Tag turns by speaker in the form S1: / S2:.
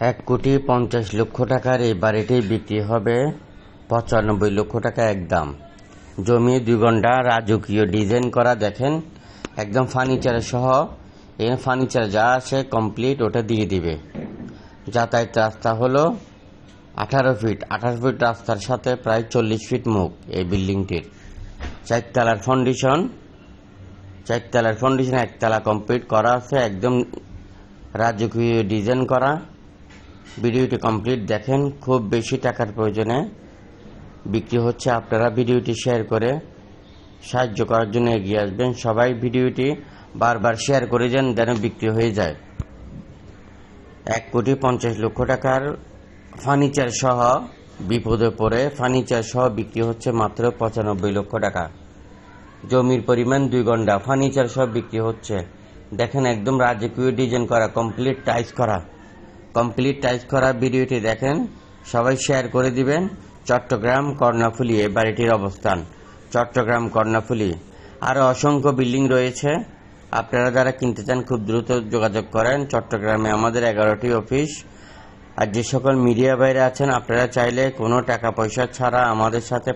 S1: এক কোটি পঞ্চাশ লক্ষ টাকার এই বাড়িটি বিক্রি হবে পঁচানব্বই লক্ষ টাকা একদম জমি দুই ঘণ্টা রাজকীয় ডিজাইন করা, দেখেন, একদম ফার্নিচার সহ। এখানে ফার্নিচার যা আছে কমপ্লিট ওটা দিয়ে দিবে। যাতায়াত রাস্তা হলো আঠারো ফিট আঠারো ফিট রাস্তার সাথে প্রায় চল্লিশ ফিট মুখ এই বিল্ডিংটির। চারতলার ফাউন্ডেশন চারতলার ফাউন্ডেশন একতলা কমপ্লিট করা আছে, একদম রাজকীয় ডিজাইন করা। ভিডিওটি কমপ্লিট দেখেন, খুব বেশি টাকার প্রয়োজনে বিক্রি হচ্ছে। আপনারা ভিডিওটি শেয়ার করে সাহায্য করার জন্য এগিয়ে আসবেন। সবাই ভিডিওটি বারবার শেয়ার করে যান যেন বিক্রি হয়ে যায়। এক কোটি পঞ্চাশ লক্ষ টাকার ফার্নিচার সহ বিপদে পড়ে, ফার্নিচার সহ বিক্রি হচ্ছে মাত্র পঁচানব্বই লক্ষ টাকা। জমির পরিমাণ দুই ঘণ্টা, ফার্নিচার সব বিক্রি হচ্ছে। দেখেন, একদম রাজকীয় ডিজাইন করা, কমপ্লিট টাইস করা। কমপ্লিট টাইপ করা ভিডিওটি দেখেন, সবাই শেয়ার করে দিবেন। চট্টগ্রাম, কর্ণাফুলি এ বাড়িটির অবস্থান। চট্টগ্রাম, কর্ণাফুলি। আরও অসংখ্য বিল্ডিং রয়েছে। আপনারা যারা কিনতে চান, খুব দ্রুত যোগাযোগ করেন। চট্টগ্রামে আমাদের এগারোটি অফিস। আর যে সকল মিডিয়া বাইরে আছেন, আপনারা চাইলে কোনো টাকা পয়সা ছাড়া আমাদের সাথে